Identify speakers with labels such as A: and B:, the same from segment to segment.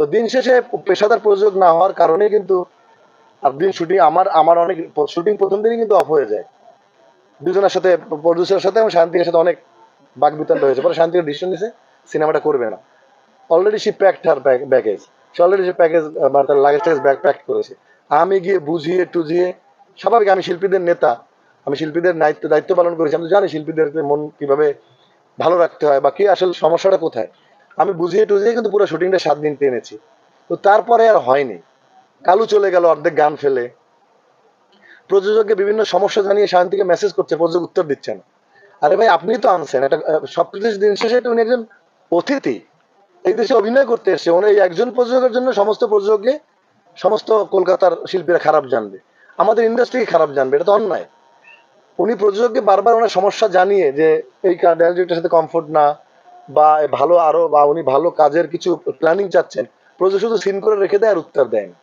A: তো দিন শেষে পেশাদার প্রযোজক না হওয়ার কারণে কিন্তু দিন শুটিং আমার আমার অনেক, শুটিং প্রথম দিনই কিন্তু অফ হয়ে যায়। দুজনের সাথে প্রডিউসারের সাথে এবং শান্তির সাথে অনেক বাক বিতণ্ড হয়েছে। পরে শান্তির ডিসিশন নিছে, সিনেমাটা করবে না। অলরেডি সে প্যাকড হার ব্যাগেজ সে অলরেডি সে প্যাকেজ বা তার লাগেজ টাগেজ ব্যাগ প্যাক করেছে। আমি গিয়ে বুঝিয়ে টুঝিয়ে, স্বাভাবিক আমি শিল্পীদের নেতা, আমি শিল্পীদের দায়িত্ব দায়িত্ব পালন করেছি। আমি তো জানি শিল্পীদের মন কীভাবে ভালো রাখতে হয় বা কি আসলে সমস্যাটা কোথায়। আমি বুঝিয়ে টুঝিয়ে কিন্তু পুরো শুটিংটা সাত দিন টেনেছি। তো তারপরে আর হয়নি। কালু চলে গেল, অর্ধেক গান ফেলে। প্রযোজককে বিভিন্ন সমস্যা জানিয়ে শান্তিকে মেসেজ করছে, প্রযোজক উত্তর দিচ্ছে না। আরে ভাই, আপনি তো আনছেন। একটা সবকিছু দিন শেষে উনি একজন অতিথি। এই দেশে অভিনয় করতে এসছে। উনি একজন প্রযোজকের জন্য সমস্ত প্রযোজককে, সমস্ত কলকাতার শিল্পীরা খারাপ জানবে। আমাদের ইন্ডাস্ট্রি খারাপ জানবে। এটা তো অন্যায়। উনি প্রযোজককে বারবার ওনার সমস্যা জানিয়ে যে, এই ডাইরেক্টরের সাথে কমফোর্ট না। বা ভালো আরও বা উনি ভালো কাজের কিছু প্ল্যানিং চাচ্ছেন প্রযোজক শুধু সিন করে রেখে দেয় আর উত্তর দেয় না।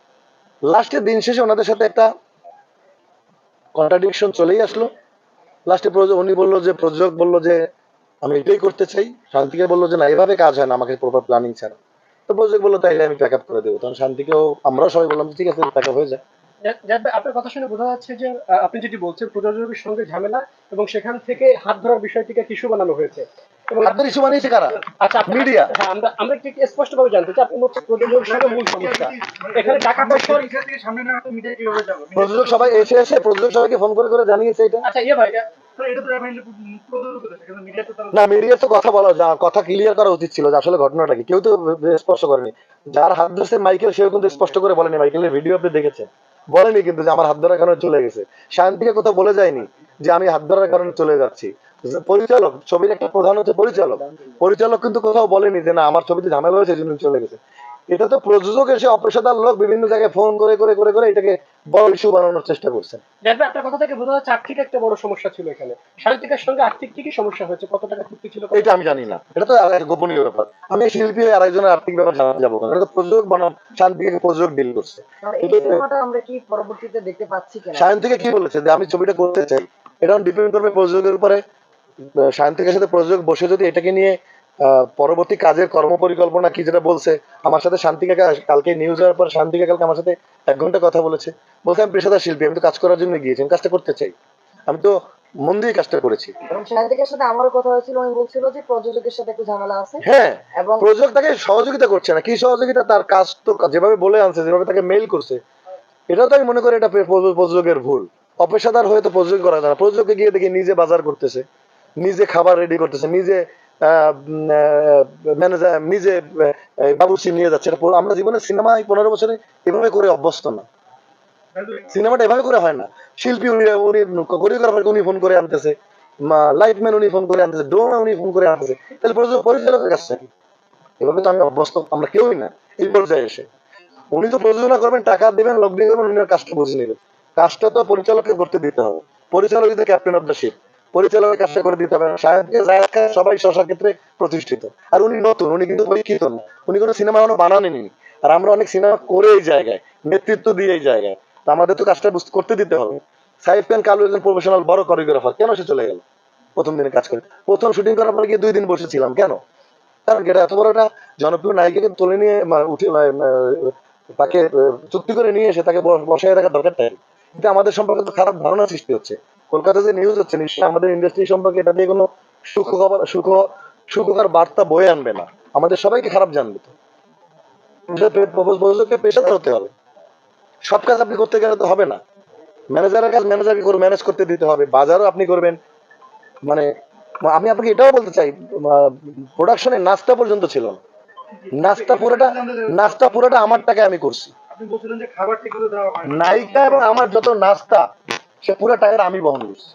A: লাস্টে দিন শেষে ওনাদের সাথে একটা কন্ট্রাডিকশন চলেই আসলো। লাস্টে উনি বলল যে, প্রযোজক বলল যে, আমি এটাই করতে চাই। শান্তিকে বলল যে, না, এভাবে কাজ হয় না, আমাকে প্রপার প্ল্যানিং ছাড়া। তো প্রযোজক বলল, তাইলে আমি প্যাক করে দেবো। তখন শান্তিকেও, আমরাও সবাই বললাম ঠিক আছে প্যাক হয়ে যায়
B: আপনার কথা শুনে বোঝা যাচ্ছে যে আপনি যেটি বলছেন, প্রযোজকের সঙ্গে ঝামেলা এবং সেখান থেকে হাত ধরার বিষয়টিকে কিছু বানানো হয়েছে। এবং
A: আপনার ইস্যু কারা?
B: আচ্ছা আপনি- হ্যাঁ আমরা আমরা একটু স্পষ্ট ভাবে জানতে চাই আপনি প্রযোজকের মূল সমস্যা। এখানে টাকা পয়সার
C: সামনে না মিডিয়া কীভাবে যাব
A: প্রযোজক সবাই এসে এসে প্রযোজক সবাইকে ফোন করে করে জানিয়েছে এটা।
B: আচ্ছা ইয়ে ভাই
C: তো এটা তো আমি প্রযোজক কিন্তু মিডিয়া তো তারা
A: না মিডিয়ার তো কথা বলা যা কথা ক্লিয়ার করা উচিত ছিল যে আসলে ঘটনাটা কি। কেউ তো স্পষ্ট করেনি। যার হাত ধরছে মাইকেল সেও কিন্তু স্পষ্ট করে বলেনি। মাইকেলের ভিডিও আপনি দেখেছেন। বলেনি কিন্তু যে আমার হাত ধরার কারণে চলে গেছে। শান্তিকে কোথাও বলে যায়নি যে আমি হাত ধরার কারণে চলে যাচ্ছি। পরিচালক ছবির একটা প্রধান হচ্ছে পরিচালক। পরিচালক কিন্তু কোথাও বলেনি যে না আমার ছবিতে ঝামেলা হয়েছে জন্য চলে গেছে। এটা তো প্রযোজক এসে অপেশাদার লোক বিভিন্ন জায়গায় ফোন করে করে করে করে এটাকে বড় ইস্যু বানানোর চেষ্টা করছেন
B: ভাই, আপনার কথা থেকে বোঝা যাচ্ছে আর্থিক একটা বড় সমস্যা ছিল এখানে। শান্তিকের সঙ্গে আর্থিক কি কি সমস্যা হয়েছে? কত টাকা চুক্তি ছিল
A: এটা আমি জানি না। এটা তো আর গোপনীয় ব্যাপার। আমি শিল্পী হয়ে আরেকজনের আর্থিক ব্যাপার জানাতে যাব এটা তো প্রযোজক বানাম শান্তিকে প্রযোজক ডিল করছে।
D: আমরা কি পরবর্তীতে দেখতে পাচ্ছি কিনা?
A: সায়ন কি বলেছে যে আমি ছবিটা করতে চাই এটা ডিপেন্ড করবে প্রযোজকের উপরে। আহ, সায়ন সাথে প্রযোজক বসে যদি এটাকে নিয়ে পরবর্তী কাজের কর্ম পরিকল্পনা কি যেটা বলছে আমার সাথে শান্তিকা কালকে নিউজ হওয়ার পর শান্তিকা কালকে আমার সাথে এক ঘণ্টা কথা বলেছে। বলছে আমি পেশাদার শিল্পী আমি তো কাজ করার জন্য গিয়েছি আমি কাজটা করতে চাই। আমি তো মন দিয়ে কাজটা করেছি।
D: সাথে আমারও কথা হয়েছিল উনি বলছিল যে প্রযোজকের সাথে একটু ঝামেলা আছে।
A: হ্যাঁ
D: এবং
A: প্রযোজক তাকে সহযোগিতা করছে না। কি সহযোগিতা? তার কাজ তো যেভাবে বলে আনছে যেভাবে তাকে মেইল করছে এটাও তো আমি মনে করি এটা প্রযোজক- প্রযোজকের ভুল। অপেশাদার হয়ে তো প্রযোজক করা যায় না। প্রযোজকে গিয়ে দেখি নিজে বাজার করতেছে। নিজে খাবার রেডি করতেছে, নিজে ম্যানেজার নিজে বাবুর্চি নিয়ে যাচ্ছে। এটা আমরা জীবনে সিনেমা এই পনেরো বছরে এভাবে করে অভ্যস্ত না। সিনেমাটা এভাবে করে হয় না। শিল্পী উনি উনি কোরিওগ্রাফার উনি ফোন করে আনতেছে লাইটম্যান উনি ফোন করে আনতেছে ড্রোন উনি ফোন করে আনতেছে। তাহলে পরিচালকের কাছে এভাবে তো আমি অভ্যস্ত, আমরা কেউই না, এই পর্যায়ে এসে। উনি তো প্রযোজনা করবেন, টাকা দিবেন লক করবেন, উনি কাজটা বুঝে নেবেন। কাজটা তো পরিচালককে করতে দিতে হবে। পরিচালক is captain of the ship পরিচালকের কাজটা করে দিতে হবে। সবাই শশার ক্ষেত্রে প্রতিষ্ঠিত। আর উনি নতুন, উনি কিন্তু পরীক্ষিত না। উনি কোনো সিনেমা এখনও বানানেনি। আর আমরা অনেক সিনেমা করে এই জায়গায়, নেতৃত্ব দিয়ে এই জায়গায়। তো আমাদের তো কাজটা করতে দিতে হবে। সাহেব খান, কালু একজন প্রফেশনাল বড় কোরিওগ্রাফার কেন সে চলে গেল? প্রথম দিনে কাজ করে। প্রথম শুটিং করার পরে গিয়ে দুই দিন বসেছিলাম। কেন? কারণ এটা এত বড় একটা জনপ্রিয় নায়িকাকে তুলে নিয়ে উঠে তাকে চুক্তি করে নিয়ে এসে তাকে বসায় রাখার দরকার তাই কিন্তু আমাদের সম্পর্কে তো খারাপ ধারণা সৃষ্টি হচ্ছে। কলকাতা যে নিউজ হচ্ছে নিশ্চয়ই আমাদের ইন্ডাস্ট্রি সম্পর্কে এটা দিয়ে কোনো সুখবর সুখ সুখকর বার্তা বয়ে আনবে না। আমাদের সবাইকে খারাপ জানবে তো। প্রযোজককে পেশাদার হতে হবে। সব কাজ আপনি করতে গেলে তো হবে না। ম্যানেজারের কাজ ম্যানেজারকে করে ম্যানেজ করতে দিতে হবে বাজারও আপনি করবেন। মানে আমি আপনাকে এটাও বলতে চাই প্রোডাকশনের নাচটা পর্যন্ত ছিল না। নাচটা পুরোটা নাচটা পুরোটা আমার টাকায় আমি করছি। নায়িকা এবং আমার যত নাস্তা সে পুরো টাকাটা আমি বহন করছি।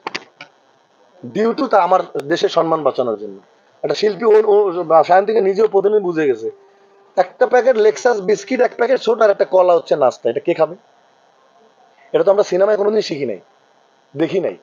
A: ডিউ টু তা আমার দেশের সম্মান বাঁচানোর জন্য। একটা শিল্পী ও সায়ন থেকে নিজেও প্রথমে বুঝে গেছে। একটা প্যাকেট লেক্সাস বিস্কিট, এক প্যাকেট ছোট আর একটা কলা হচ্ছে নাস্তা। এটা কে খাবে? এটা তো আমরা সিনেমায় কোনোদিন শিখি নাই। দেখি নাই।